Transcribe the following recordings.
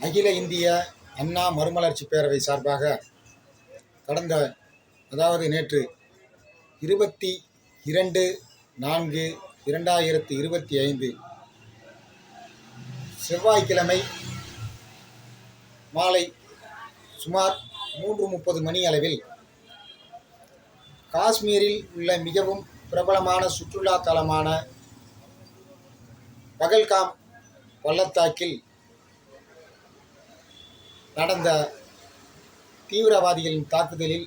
அகில இந்திய அண்ணா மறுமலர்ச்சி பேரவை சார்பாக கடந்த அதாவது நேற்று இருபத்தி இரண்டு நான்கு இரண்டாயிரத்தி இருபத்தி ஐந்து செவ்வாய்க்கிழமை மாலை சுமார் மூன்று முப்பது மணி அளவில் காஷ்மீரில் உள்ள மிகவும் பிரபலமான சுற்றுலா தலமான பகல்காம் பள்ளத்தாக்கில் நடந்த தீவிரவாதிகளின் தாக்குதலில்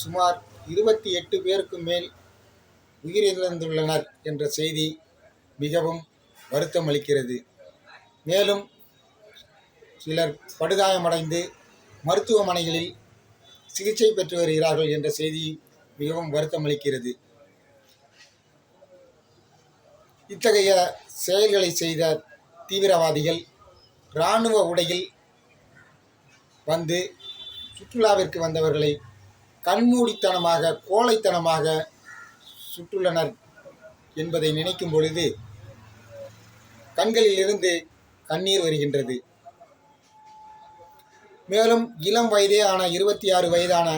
சுமார் இருபத்தி எட்டு பேருக்கு மேல் உயிரிழந்துள்ளனர் என்ற செய்தி மிகவும் வருத்தம் அளிக்கிறது. மேலும் சிலர் படுகாயமடைந்து மருத்துவமனைகளில் சிகிச்சை பெற்று வருகிறார்கள் என்ற செய்தி மிகவும் வருத்தம் அளிக்கிறது. இத்தகைய செயல்களை செய்த தீவிரவாதிகள் இராணுவ உடையில் வந்து சுற்றுலாவிற்கு வந்தவர்களை கண்மூடித்தனமாக கோழைத்தனமாக சுற்றுள்ளனர் என்பதை நினைக்கும் பொழுது கண்களிலிருந்து கண்ணீர் வருகின்றது. மேலும் இளம் வயதே ஆன இருபத்தி ஆறு வயதான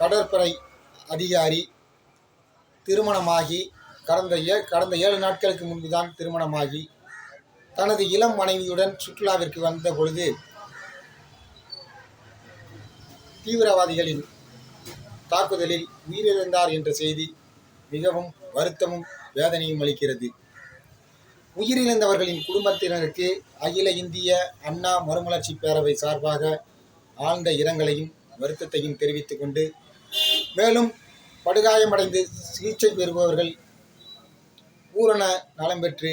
கடற்படை அதிகாரி திருமணமாகி கடந்த ஏ கடந்த ஏழு நாட்களுக்கு முன்பு தான் திருமணமாகி தனது இளம் மனைவியுடன் சுற்றுலாவிற்கு வந்த பொழுது தீவிரவாதிகளின் தாக்குதலில் உயிரிழந்தார் என்ற செய்தி மிகவும் வருத்தமும் வேதனையும் அளிக்கிறது. உயிரிழந்தவர்களின் குடும்பத்தினருக்கு அகில இந்திய அண்ணா மறுமலர்ச்சி பேரவை சார்பாக ஆழ்ந்த இரங்கலையும் வருத்தத்தையும் தெரிவித்துக் கொண்டு மேலும் படுகாயமடைந்து சிகிச்சை பெறுபவர்கள் பூரண நலம் பெற்று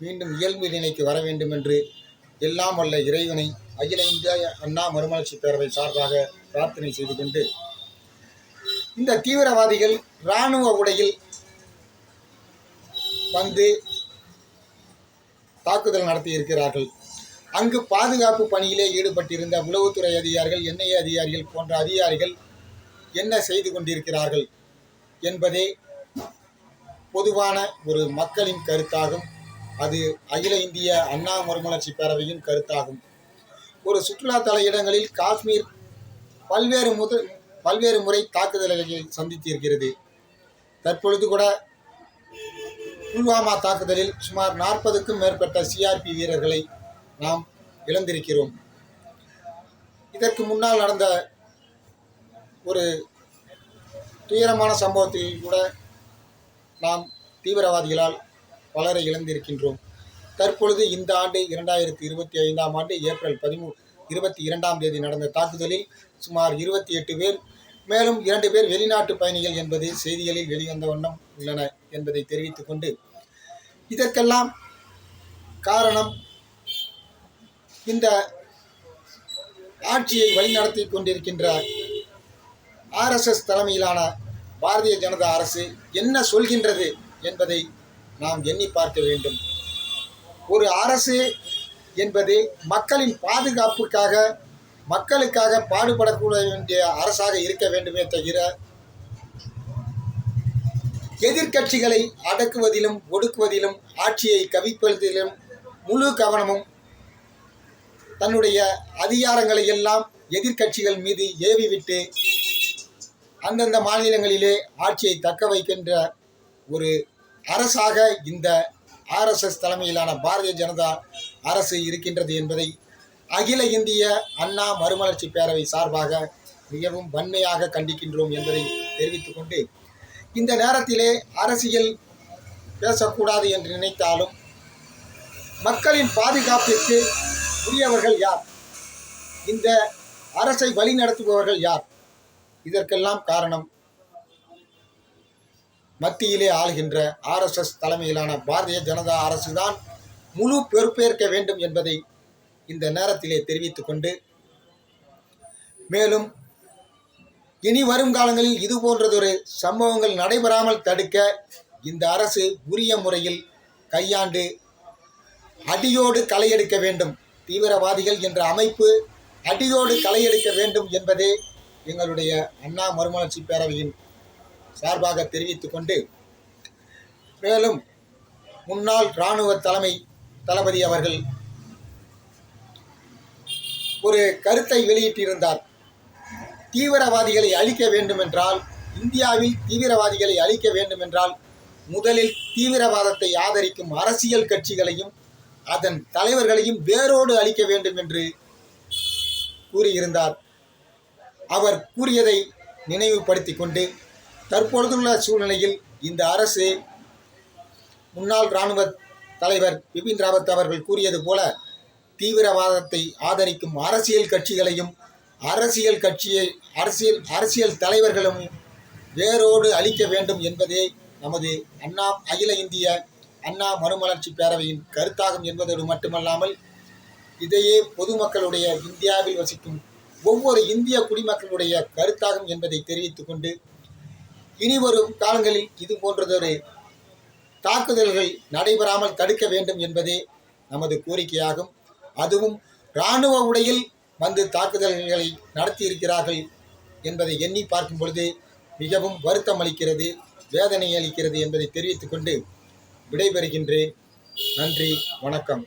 மீண்டும் இயல்பு நிலைக்கு வர வேண்டும் என்று எல்லாம் வல்ல இறைவனை அகில இந்திய அண்ணா மறுமலர்ச்சி பேரவை சார்பாக பிரார்த்தனை செய்து கொண்டு இந்த தீவிரவாதிகள் இராணுவ உடையில் வந்து தாக்குதல் நடத்தி இருக்கிறார்கள் அங்கு பாதுகாப்பு பணியிலே ஈடுபட்டிருந்த உளவுத்துறை அதிகாரிகள் என்ஐஏ அதிகாரிகள் போன்ற அதிகாரிகள் என்ன செய்து கொண்டிருக்கிறார்கள் என்பதே பொதுவான ஒரு மக்களின் கருத்தாகும். அது அகில இந்திய அண்ணா மறுமலர்ச்சி பேரவையின் கருத்தாகும். ஒரு சுற்றுலா தல இடங்களில் காஷ்மீர் பல்வேறு முத பல்வேறு முறை தாக்குதல்களை சந்தித்திருக்கிறது. தற்பொழுது கூட புல்வாமா தாக்குதலில் சுமார் நாற்பதுக்கும் மேற்பட்ட சிஆர்பி வீரர்களை நாம் இழந்திருக்கிறோம். இதற்கு முன்னால் நடந்த ஒரு துயரமான சம்பவத்தில் கூட நாம் தீவிரவாதிகளால் பலரை இழந்திருக்கின்றோம். தற்பொழுது இந்த ஆண்டு இரண்டாயிரத்தி இருபத்தி ஐந்தாம் ஆண்டு ஏப்ரல் பதிமூணு இருபத்தி இரண்டாம் தேதி நடந்த தாக்குதலில் சுமார் இருபத்தி எட்டு பேர் மேலும் இரண்டு பேர் வெளிநாட்டு பயணிகள் என்பது செய்திகளில் வெளிவந்த வண்ணம் உள்ளன என்பதை தெரிவித்துக் கொண்டு இதற்கெல்லாம் காரணம் இந்த ஆட்சியை வழிநடத்தி கொண்டிருக்கின்ற ஆர்எஸ்எஸ் தலைமையிலான பாரதிய ஜனதா அரசு என்ன சொல்கின்றது என்பதை நாம் எண்ணி பார்க்க வேண்டும். ஒரு அரசு என்பது மக்களின் பாதுகாப்புக்காக மக்களுக்காக பாடுபடக்கூட வேண்டிய அரசாக இருக்க வேண்டுமே தவிர எதிர்க்கட்சிகளை அடக்குவதிலும் ஒடுக்குவதிலும் ஆட்சியை கவிப்பதிலும் முழு கவனமும் தன்னுடைய அதிகாரங்களை எல்லாம் எதிர்க்கட்சிகள் மீது ஏவிவிட்டு அந்தந்த மாநிலங்களிலே ஆட்சியை தக்க வைக்கின்ற ஒரு அரசாக இந்த ஆர்எஸ்எஸ் தலைமையிலான பாரதிய ஜனதா அரசு இருக்கின்றது என்பதை அகில இந்திய அண்ணா மறுமலர்ச்சி பேரவை சார்பாக மிகவும் வன்மையாக கண்டிக்கின்றோம் என்பதை தெரிவித்துக் கொண்டு இந்த நேரத்திலே அரசியல் பேசக்கூடாது என்று நினைத்தாலும் மக்களின் பாதுகாப்பிற்கு உரியவர்கள் யார்? இந்த அரசை வழிநடத்துபவர்கள் யார்? இதற்கெல்லாம் காரணம் மத்தியிலே ஆள்கின்ற ஆர்எஸ்எஸ் தலைமையிலான பாரதிய ஜனதா அரசுதான். முழு பொறுப்பேற்க வேண்டும் என்பதை இந்த நேரத்திலே தெரிவித்துக் கொண்டு மேலும் இனி வரும் காலங்களில் இது போன்றதொரு சம்பவங்கள் நடைபெறாமல் தடுக்க இந்த அரசு உரிய முறையில் கையாண்டு அடியோடு களையெடுக்க வேண்டும். தீவிரவாதிகள் என்ற அமைப்பு அடியோடு களையெடுக்க வேண்டும் என்பதே எங்களுடைய அண்ணா மறுமலர்ச்சி பேரவையின் சார்பாக தெரிவித்துக் கொண்டு மேலும் முன்னாள் இராணுவ தலைமை தளபதி அவர்கள் ஒரு கருத்தை வெளியிட்டிருந்தார். தீவிரவாதிகளை அழிக்க வேண்டுமென்றால் இந்தியாவில் தீவிரவாதிகளை அழிக்க வேண்டுமென்றால் முதலில் தீவிரவாதத்தை ஆதரிக்கும் அரசியல் கட்சிகளையும் அதன் தலைவர்களையும் வேரோடு அழிக்க வேண்டும் என்று கூறியிருந்தார். அவர் கூறியதை நினைவுபடுத்தி கொண்டு தற்பொழுதுள்ள சூழ்நிலையில் இந்த அரசு முன்னாள் இராணுவ தலைவர் பிபின் ராவத் அவர்கள் கூறியது போல தீவிரவாதத்தை ஆதரிக்கும் அரசியல் கட்சிகளையும் அரசியல் கட்சியை அரசியல் அரசியல் தலைவர்களும் வேரோடு அழிக்க வேண்டும் என்பதே நமது அண்ணா அகில இந்திய அண்ணா மறுமலர்ச்சி பேரவையின் கருத்தாகும் என்பதோடு மட்டுமல்லாமல் இதையே பொதுமக்களுடைய இந்தியாவில் வசிக்கும் ஒவ்வொரு இந்திய குடிமக்களுடைய கருத்தாகும் என்பதை தெரிவித்துக் கொண்டு இனி வரும் காலங்களில் இது போன்றதொரு தாக்குதல்கள் நடைபெறாமல் தடுக்க வேண்டும் என்பதே நமது கோரிக்கையாகும். அதுவும் இராணுவ உடையில் வந்து தாக்குதல்களை நடத்தியிருக்கிறார்கள் என்பதை எண்ணி பார்க்கும் பொழுது மிகவும் வருத்தம் அளிக்கிறது வேதனை அளிக்கிறது என்பதை தெரிவித்துக்கொண்டு விடைபெறுகின்றேன். நன்றி வணக்கம்.